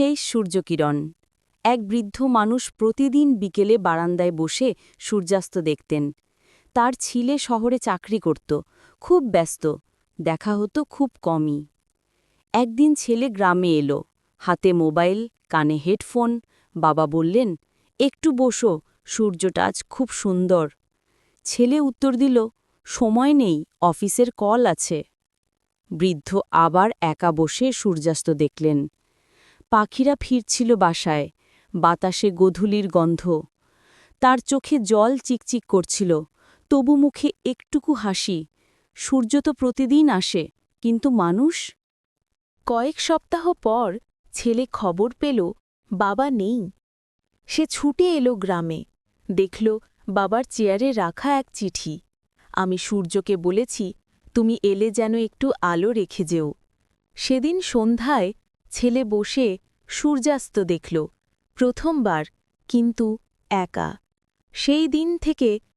সেই সূর্যকিরণ। এক বৃদ্ধ মানুষ প্রতিদিন বিকেলে বারান্দায় বসে সূর্যাস্ত দেখতেন। তার ছিলে শহরে চাকরি করত, খুব ব্যস্ত, দেখা হতো খুব কমই। একদিন ছেলে গ্রামে এলো, হাতে মোবাইল, কানে হেডফোন, বাবা বললেন, একটু বসো, সূর্যটা আজ খুব সুন্দর। ছেলে উত্তর দিল, সময় নেই, অফিসের কল আছে। বৃদ্ধ আবার একা বসে সূর্যাস্ত দেখলেন। পাখিরা ফিরছিল বাসায়, বাতাসে গধূলির গন্ধ। তার চোখে জল চিকচিক করছিল, তবু মুখে একটুকু হাসি। সূর্য তো প্রতিদিন আসে, কিন্তু মানুষ? কয়েক সপ্তাহ পর ছেলে খবর পেল, বাবা নেই। সে ছুটে এলো গ্রামে, দেখল বাবার চেয়ারে রাখা এক চিঠি। আমি সূর্যকে বলেছি, তুমি এলে যেন একটু আলো রেখে যেও। সেদিন সন্ধ্যায় ছেলে বসে সূর্যাস্ত দেখল। প্রথমবার কিন্তু একা। সেই দিন থেকে